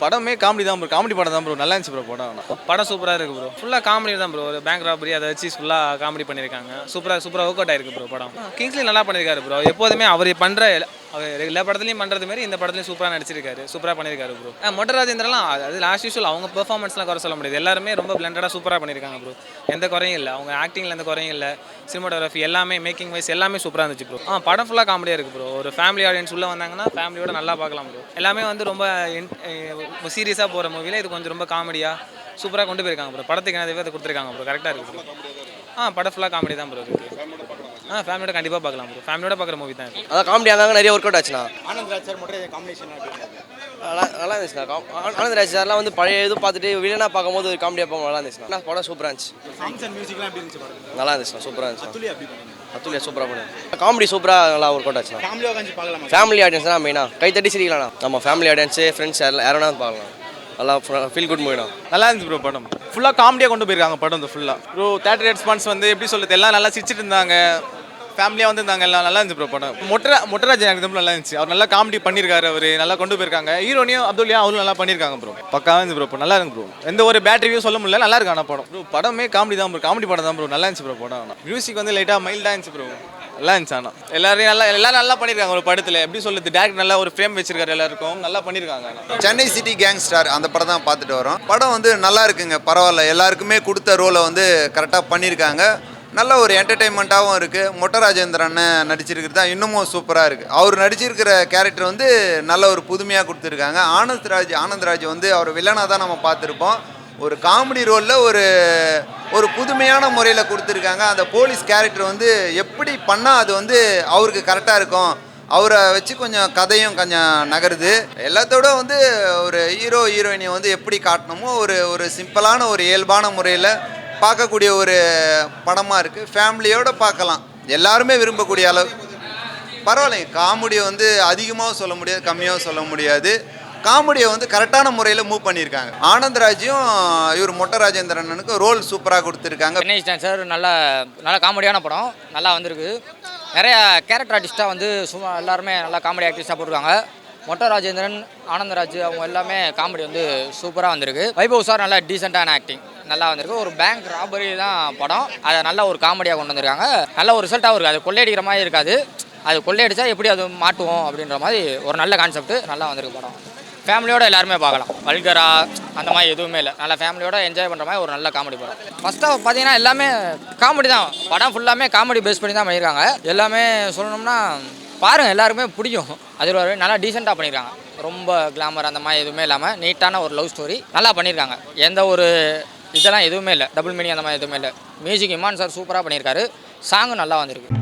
படமே காமெடி தான் bro comedy படம் தான் ப்ரோ நல்லா இருந்துச்சு ப்ரோ படம். படம் சூப்பராக இருக்குது ப்ரோ ஃபுல்லாக காமெடி தான் ப்ரோ ஒரு பேங்க் ராபரி அதை வச்சு ஃபுல்லாக காமெடி பண்ணியிருக்காங்க. சூப்பராக சூப்பராக ஒர்க் அவுட் ஆயிருக்கு ப்ரோ படம். கிங்ஸ்லி நல்லா பண்ணியிருக்காரு ப்ரோ எப்போதுமே அவர் பண்ணுற அவர் எல்லா படத்துலையும் பண்ணுறது மாதிரி இந்த படத்துலையும் சூப்பராக நடிச்சிருக்காரு. சூப்பராக பண்ணியிருக்காரு ப்ரோ மொட்டை ராஜேந்திரலாம் அது- லாஸ்ட் யூஸ்வல் அவங்க பெர்ஃபார்மன்ஸ்லாம் குறை சொல்ல முடியாது. எல்லாருமே ரொம்ப பிளண்டடாக சூப்பராக பண்ணியிருக்காங்க ப்ரோ எந்த குறையும் இல்லை. அவங்க ஆக்டிங்கில் எந்த குறையும் இல்லை. சினிமாட்டோகிராஃபி எல்லாமே மேக்கிங் வைஸ் எல்லாமே சூப்பராக இருந்துச்சு ப்ரோ ஆ படம் ஃபுல்லாக காமெடியாக இருக்குது ப்ரோ ஒரு ஃபேமிலி ஆடியன்ஸ் உள்ளே வந்தாங்கன்னா ஃபேமிலியோட நல்லா பார்க்கலாம் ப்ரோ எல்லாமே வந்து ரொம்ப சீரியஸாக போகிற மூவியில் இது கொஞ்சம் ரொம்ப காமெடியாக சூப்பராக கொண்டு போயிருக்காங்க ப்ரோ படத்துக்கு என்ன தேவை அதை கொடுத்துருக்காங்க ப்ரோ கரெக்டாக இருக்குது ப்ரோ ஆ படம் ஃபுல்லாக காமெடி தான் ப்ரோ இருக்குது ஆ ஃபேமிலியோட கண்டிப்பாக பார்க்கலாம் ப்ரோ ஃபேமிலியோட பார்க்குற மூவி தான் இது. அதான் காமெடியாக இருந்தாங்க நிறைய ஒர்க் அவுட் ஆச்சுண்ணா. ஆனந்த் ராஜ் சார் மட்டும் காம்பினேஷன் நல்லா நல்லா இருந்துச்சுண்ணா. ஆனந்த் ராஜ் சார்லாம் வந்து பழைய இது பார்த்துட்டு வில்லனா பார்க்கும்போது ஒரு காமெடியாக பார்க்க நல்லா இருந்துச்சுண்ணா. படம் சூப்பராக இருந்துச்சு. சாங்ஸ் அண்ட் மியூசிக்லாம் எப்படி இருந்துச்சு நல்லா இருந்துச்சுண்ணா சூப்பராக இருந்துச்சு துளி அப்படி பண்ணுங்க அத்துலியா சூப்பராக பண்ணு. காமெடி சூப்பராக நல்லா ஒர்க் அவுட் ஆச்சுண்ணா ஃபேமிலி ஆடியன்ஸ் தான் மெயினாக கை தட்டி சிரிக்கலாம்ண்ணா நம்ம ஃபேமிலி ஆடியன்ஸு ஃப்ரெண்ட்ஸ் யாரும் யாரும் பார்க்கலாம். நல்லா ஃபீல் குட் மூவினா நல்லா இருந்துச்சு ப்ரோ படம். ஃபுல்லாக காமெடியாக கொண்டு போயிருக்காங்க படம் வந்து ஃபுல்லாக ப்ரோ தேட்டர் ரெஸ்பான்ஸ் வந்து எப்படி சொல்லுது எல்லாம் நல்லா சிரிச்சிட்டு இருந்தாங்க. ஃபேமிலியாக வந்திருந்தாங்க எல்லாம் நல்லா இருந்துச்சு ப்ரோ படம். மொட்டரா மொட்டராஜ் எனக்கு நல்லா இருந்துச்சு. அவர் நல்லா காமெடி பண்ணியிருக்காரு அவர். நல்லா கொண்டு போயிருக்காங்க. ஹீரோனியும் அப்துல்லியா அவரும் நல்லா பண்ணியிருக்காங்க ப்ரோ பக்காவாக இருந்துச்சு ப்ரோ நல்லா இருக்கு ப்ரோ எந்த ஒரு பேட் ரிவ்யூ சொல்ல முடியல நல்லா இருக்கு ஆனால் படம். ப்ரோ படமே காமெடி தான் ப்ரோ காமெடி படம் தான் ப்ரோ நல்லா இருந்துச்சு ப்ரோ படம். மியூசிக் வந்து லைட்டாக மைல்டாக இருந்துச்சு ப்ரோ நல்லா இருந்துச்சு ஆனால் எல்லாரையும் நல்லா எல்லாரும் நல்லா பண்ணியிருக்காங்க ஒரு படத்தில். எப்படி சொல்லுது டேரக்ட் நல்லா ஒரு ஃப்ரேம் வச்சிருக்காரு எல்லாருக்கும். நல்லா பண்ணியிருக்காங்க சென்னை சிட்டி கேங்ஸ்டார் அந்த படம் தான் பார்த்துட்டு வரோம். படம் வந்து நல்லா இருக்குங்க பரவாயில்ல. எல்லாருக்குமே கொடுத்த ரோலை வந்து கரெக்டாக பண்ணியிருக்காங்க நல்ல ஒரு என்டர்டெயின்மெண்ட்டாகவும் இருக்குது மொட்டை ராஜேந்திரன் நடிச்சிருக்கிறது தான் இன்னமும் சூப்பராக இருக்குது அவர் நடிச்சிருக்கிற கேரக்டர் வந்து நல்ல ஒரு புதுமையாக கொடுத்துருக்காங்க. ஆனந்த் ராஜ் ஆனந்த் ராஜ் வந்து அவர் வில்லனாக தான் நம்ம பார்த்துருப்போம். ஒரு காமெடி ரோலில் ஒரு ஒரு புதுமையான முறையில் கொடுத்துருக்காங்க. அந்த போலீஸ் கேரக்டர் வந்து எப்படி பண்ணால் அது வந்து அவருக்கு கரெக்டாக இருக்கும்? அவரை வச்சு கொஞ்சம் கதையும் கொஞ்சம் நகருது. எல்லாத்தோட வந்து ஒரு ஹீரோ ஹீரோயினை வந்து எப்படி காட்டணுமோ ஒரு ஒரு சிம்பிளான ஒரு இயல்பான முறையில் பார்க்கக்கூடிய ஒரு படமாக இருக்குது ஃபேமிலியோடு பார்க்கலாம். எல்லாருமே விரும்பக்கூடிய அளவு பரவாயில்லைங்க. காமெடியை வந்து அதிகமாகவும் சொல்ல முடியாது கம்மியாகவும் சொல்ல முடியாது. காமெடியை வந்து கரெக்டான முறையில் மூவ் பண்ணியிருக்காங்க. ஆனந்த்ராஜும் இவர் மொட்ட ராஜேந்திரனுக்கு ரோல் சூப்பராக கொடுத்துருக்காங்க சென்னை சார் நல்ல நல்ல காமெடியான படம். நல்லா வந்திருக்கு. நிறையா கேரக்டர் ஆர்டிஸ்ட்டாக வந்து சும்மா எல்லாருமே நல்லா காமெடி ஆர்டிஸ்டாக போட்டிருக்காங்க. மொட்டை ராஜேந்திரன் ஆனந்தராஜ் அவங்க எல்லாமே காமெடி வந்து சூப்பராக வந்திருக்கு. வைபவ் சார் நல்லா டீசெண்டான ஆக்டிங் நல்லா வந்திருக்கு. ஒரு பேங்க் ராபரி தான் படம். அதை நல்ல ஒரு காமெடியாக கொண்டு வந்திருக்காங்க. நல்ல ஒரு ரிசல்ட்டாகவும் இருக்குது அது கொள்ளையடிக்கிற மாதிரி இருக்காது. அது கொள்ளையடிச்சா எப்படி அது மாட்டுவோம் அப்படின்ற மாதிரி ஒரு நல்ல கான்செப்ட் நல்லா வந்திருக்கு படம். ஃபேமிலியோட எல்லாருமே பார்க்கலாம். வல்கரா அந்த மாதிரி எதுவுமே இல்லை. நல்லா ஃபேமிலியோட என்ஜாய் பண்ணுற மாதிரி ஒரு நல்ல காமெடி படம். ஃபஸ்ட்டாக ஆஃப் பார்த்தீங்கன்னா எல்லாமே காமெடி தான். படம் ஃபுல்லாமே காமெடி பேஸ் பண்ணி தான் பண்ணியிருக்காங்க. எல்லாமே சொல்லணும்னா பாருங்கள் எல்லாருமே பிடிக்கும். அதில் ஒரு நல்லா டீசெண்டாக பண்ணியிருக்காங்க. ரொம்ப கிளாமர் அந்த மாதிரி எதுவுமே இல்லாமல் நீட்டான ஒரு லவ் ஸ்டோரி நல்லா பண்ணியிருக்காங்க. எந்த ஒரு இதெல்லாம் எதுவுமே இல்லை. டபுள் மீனிங் அந்த மாதிரி எதுவுமே இல்லை. மியூசிக் இமான் சார் சூப்பராக பண்ணியிருக்காரு. சாங்கும் நல்லா வந்திருக்கு.